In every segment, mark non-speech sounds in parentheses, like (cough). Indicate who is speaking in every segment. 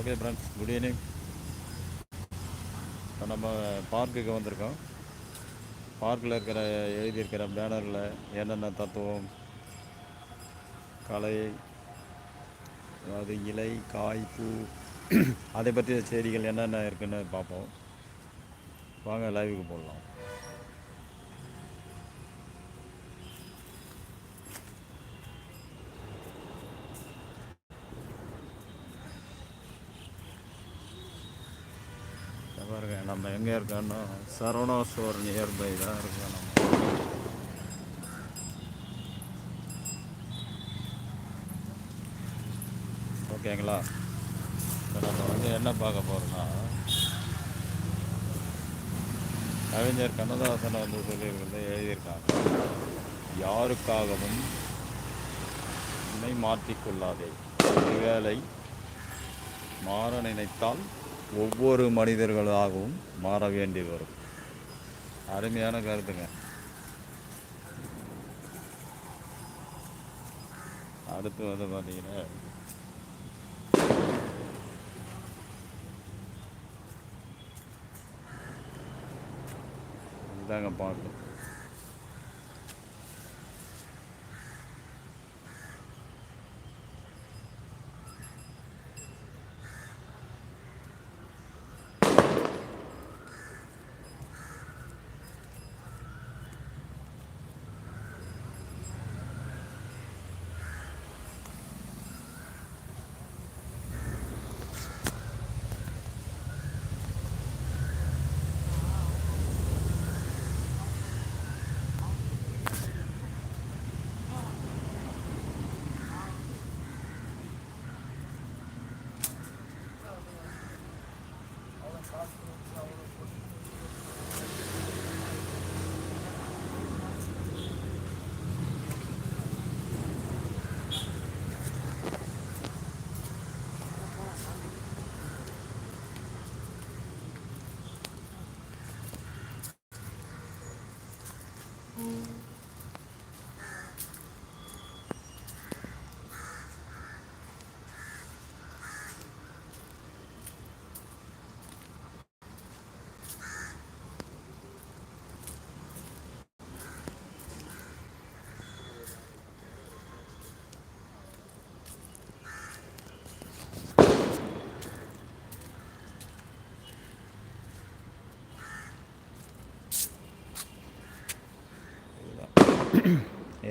Speaker 1: Okay friends good evening இப்போ நம்ம பார்க்குக்கு வந்திருக்கோம். பார்க்கில் இருக்கிற எழுதியிருக்கிற பேனரில் என்னென்ன தத்துவம் கலை அதாவது இலை காய் பூ (clears throat) அதை பற்றிய செய்திகள் என்னென்ன இருக்குன்னு பார்ப்போம். வாங்க லைவுக்கு போடலாம் நம்ம எங்கே இருக்கோன்னா சரவணா ஸ்டோர் நியர்பை தான் இருக்கோம் நம்ம. ஓகேங்களா இப்போ நம்ம வந்து என்ன பார்க்க போகிறோம்னா கவிஞர் கண்ணதாசனை வந்து சொல்லியிருக்கிறது எழுதியிருக்காங்க. யாருக்காகவும் உன்னை மாற்றிக்கொள்ளாதே. ஒருவேளை மாற நினைத்தால் ஒவ்வொரு மனிதர்களாகவும் மாற வேண்டி வரும். அருமையான கருத்துங்க. அடுத்து வந்து பார்த்தீங்கன்னா இதுதாங்க பார்க்கணும்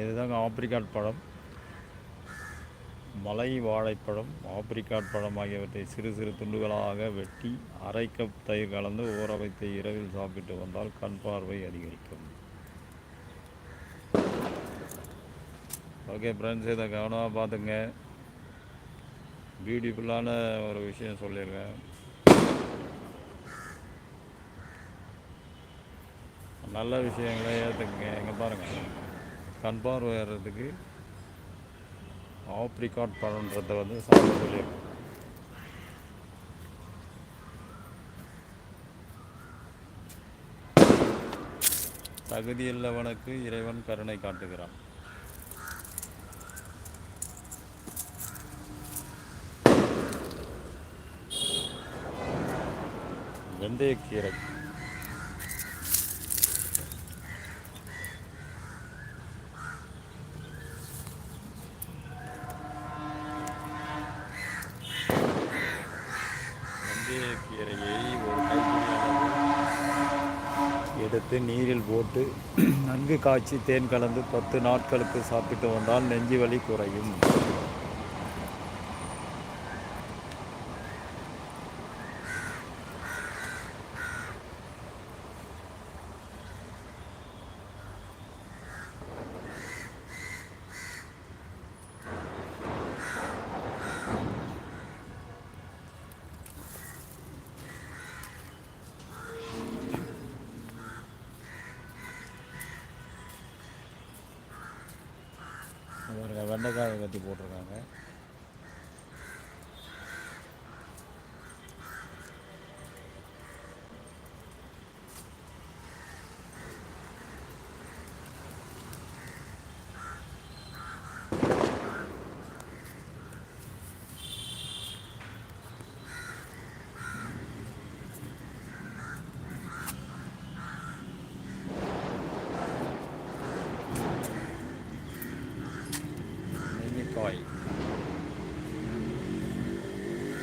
Speaker 1: இதுதாங்க ஆப்ரிக்காட் பழம் மலை வாழைப்பழம் ஆப்ரிக்காட் பழம் ஆகியவற்றை சிறு சிறு துண்டுகளாக வெட்டி அரை கப் தயிர் கலந்து ஊற வைத்து இரவில் சாப்பிட்டு வந்தால் கண் பார்வை அதிகரிக்கும். ஓகே ஃப்ரெண்ட்ஸ் இதை கவனமாக பார்த்துங்க. பியூட்டிஃபுல்லான ஒரு விஷயம் சொல்லியிருக்கேன். நல்ல விஷயங்களை ஏற்றுக்குங்க எங்கே பாருங்கள் கண் பார்வை ஆப்ரிகாட் பழன்றதை வந்து சாப்பிட முடியும். தகுதியுள்ளவனுக்கு இறைவன் கருணை காட்டுகிறான். வெந்தயக்கீரை. எடுத்து நீரில் போட்டு நன்கு காய்ச்சி தேன் கலந்து பத்து நாட்களுக்கு சாப்பிட்டு வந்தால் நெஞ்சு வலி குறையும். வெண்டைக்காயை கட்டி போட்டிருக்காங்க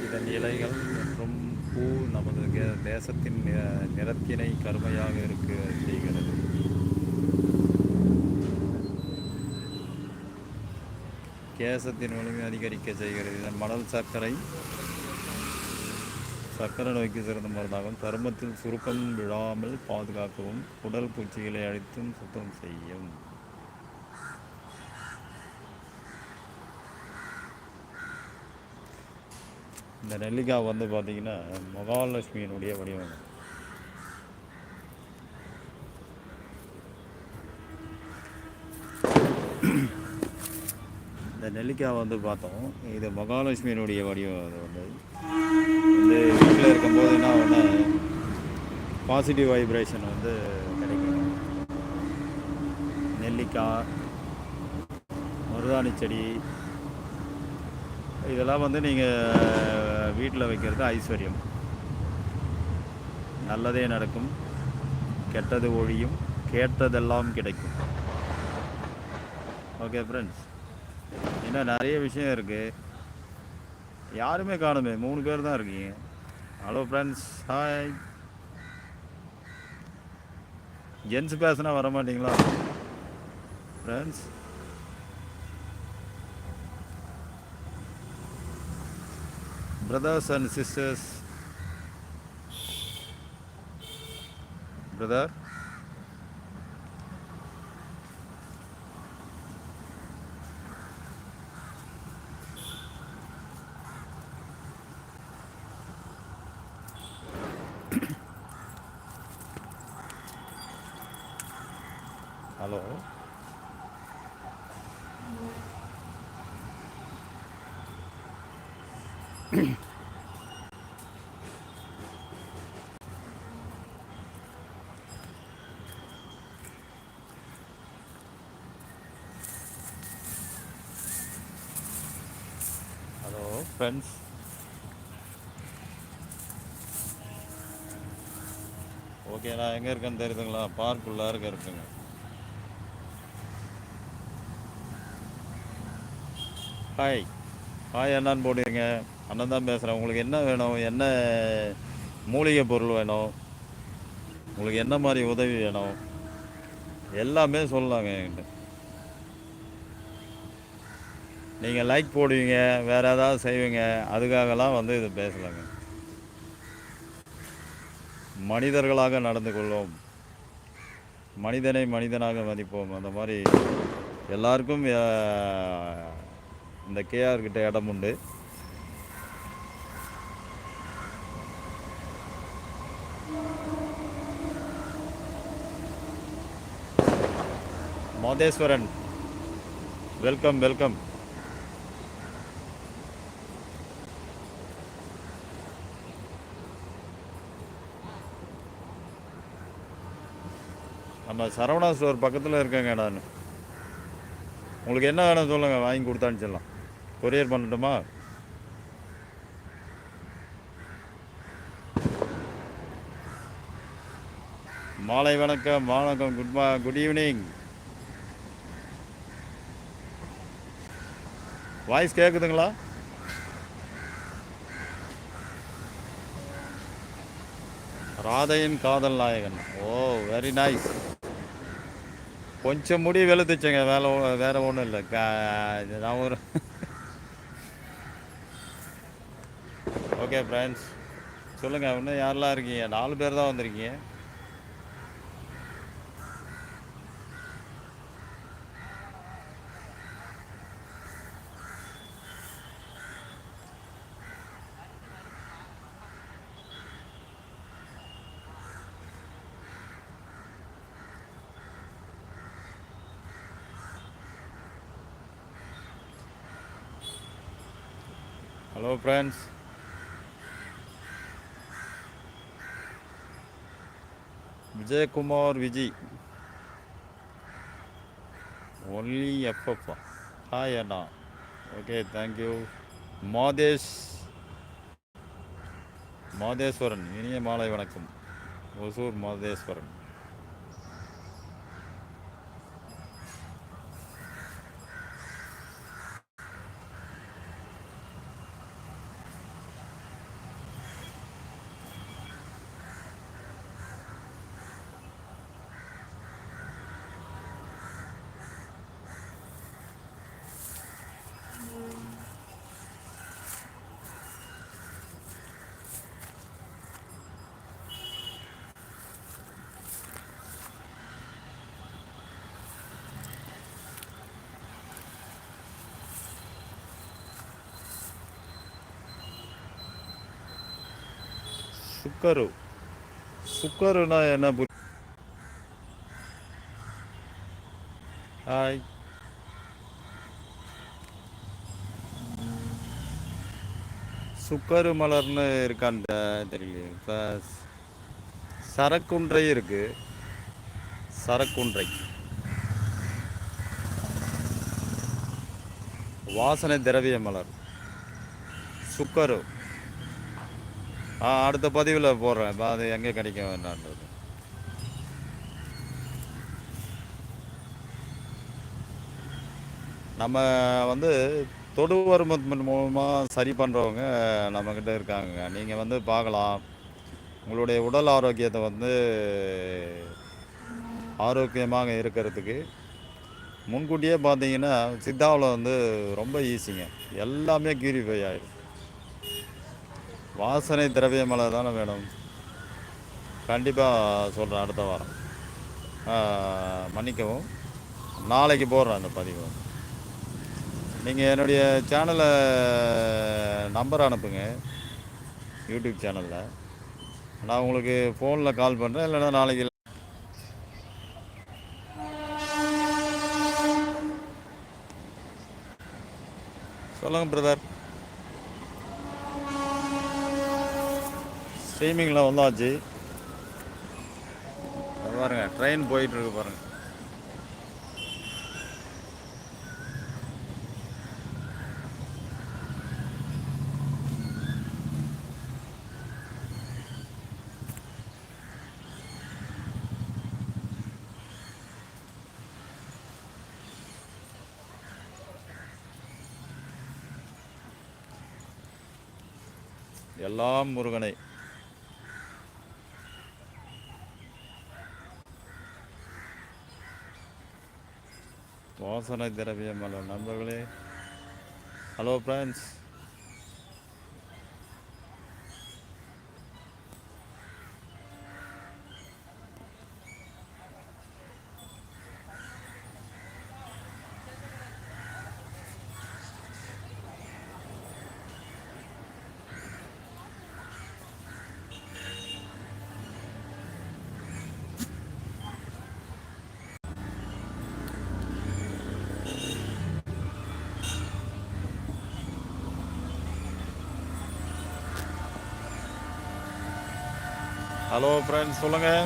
Speaker 1: இதன் இலைகள் மற்றும் பூ நமது தேசத்தின் நிறத்தினை கருமையாக இருக்க செய்கிறது. கேசத்தின் வலிமை அதிகரிக்க செய்கிறது. இதன் மணல் சர்க்கரை சர்க்கரை நோய்க்கு சிறந்த மருந்தாகும். சருமத்தில் சுருக்கம் விழாமல் பாதுகாக்கவும் உடல் பூச்சிகளை அழித்தும் சுத்தம் செய்யும். இந்த நெல்லிக்காய் வந்து பார்த்தீங்கன்னா மகாலட்சுமியினுடைய வடிவம். இந்த நெல்லிக்காய் வந்து பார்த்தோம். இது மகாலட்சுமியினுடைய வடிவம் அது வந்து. வந்து வீட்டில் இருக்கும்போது என்ன ஒன்று பாசிட்டிவ் வைப்ரேஷன் வந்து கிடைக்கும். நெல்லிக்காய் மருதாணி செடி இதெல்லாம் வந்து நீங்கள் வீட்டில் வைக்கிறது ஐஸ்வர்யம். நல்லதே நடக்கும் கெட்டது ஒழியும் கேட்டதெல்லாம் கிடைக்கும். ஓகே ஃப்ரெண்ட்ஸ் இன்னும் நிறைய விஷயம் இருக்குது யாருமே காணுமே. மூணு பேர் தான் இருக்கீங்க. ஹலோ ஃப்ரெண்ட்ஸ் ஹாய் ஜென்ஸ் பேசுனா வர மாட்டீங்களா friends brothers and sisters. Brother hello friends okay நான் எங்கே இருக்கேன்னு தெரியுதுங்களா? பார்க் உள்ளாருக்க இருக்குங்க. ஹாய் ஹாய் அண்ணான்னு போடுறீங்க. அண்ணன் தான் பேசுகிறேன் உங்களுக்கு என்ன வேணும்? என்ன மூலிகை பொருள் வேணும்? உங்களுக்கு என்ன மாதிரி உதவி வேணும்? எல்லாமே சொல்லலாங்க என்கிட்ட. நீங்கள் லைக் போடுவீங்க வேறு ஏதாவது செய்வீங்க அதுக்காகலாம் வந்து இது பேசலாங்க. மனிதர்களாக நடந்து கொள்வோம். மனிதனை மனிதனாக மதிப்போம். அந்த மாதிரி எல்லாருக்கும் இந்த கேஆர்கிட்ட இடம் உண்டு. மாதேஸ்வரன் வெல்கம் வெல்கம் நம்ம சரவணா ஸ்டோர் பக்கத்தில் இருக்கேங்க நான். உங்களுக்கு என்ன வேணும் சொல்லுங்கள் வாங்கி கொடுத்து அனுப்பிச்சிடலாம். கொரியர் பண்ணட்டுமா? மாலை வணக்கம் வணக்கம். குட் மா குட் ஈவினிங் வாய்ஸ் கேட்குதுங்களா ராதையின் காதல் நாயகன். ஓ வெரி நைஸ் கொஞ்சம் முடி வெளுத்துச்சுங்க வேலை வேறு வேற ஒன்றும் இல்லை. நான் ஒரு ஓகே ஃப்ரெண்ட்ஸ் சொல்லுங்கள் இன்னும் யாரெல்லாம் இருக்கீங்க? நாலு பேர் தான் வந்திருக்கீங்க. Hello friends Vijayakumar Vijay only FF hi Anna. Okay thank you Madhesh. Madheswaran இனிய மாலை வணக்கம். ஒசூர் மாதேஸ்வரன். சுக்கரு சுக்கருனா என்ன புரி ஹாய். சுக்கரு மலர்னு இருக்கான்னு தெரியல இப்போ சரக்குன்றை இருக்கு. சரக்குன்றை. வாசனை திரவிய மலர். சுக்கரு. அடுத்த பதிவில் போடுறேன். இப்போ அது எங்கே கிடைக்கும் என்னன்றது. நம்ம வந்து தொடு வருமத்தின் மூலமாக சரி பண்ணுறவங்க நம்மக்கிட்ட இருக்காங்க. நீங்கள் வந்து பார்க்கலாம். உங்களுடைய உடல் ஆரோக்கியத்தை வந்து ஆரோக்கியமாக இருக்கிறதுக்கு முன்கூட்டியே பார்த்தீங்கன்னா சித்தாவில் வந்து ரொம்ப ஈஸிங்க. எல்லாமே கியூரிஃபை ஆகிடும் வாசனை திரவிய மலை தானே வேணும். கண்டிப்பாக சொல்கிறேன் அடுத்த வாரம். மன்னிக்கவும். நாளைக்கு போடுறேன் அந்த பதிவு. நீங்கள் என்னுடைய சேனலை நம்பர் அனுப்புங்க. யூடியூப் சேனலில் நான் உங்களுக்கு ஃபோனில் கால் பண்ணுறேன் இல்லைன்னா நாளைக்கு சொல்லுங்கள் பிரதர் ஸ்ட்ரீமிங்கில் வந்தாச்சு. இதோ பாருங்க ட்ரெயின் போயிட்டு இருக்கு பாருங்க. எல்லாம் முருகனை. வாசனை திரவியம் அல்ல நண்பர்களே ஹலோ ஃப்ரெண்ட்ஸ் ஹலோ ஃப்ரெண்ட்ஸ் சொல்லுங்கள்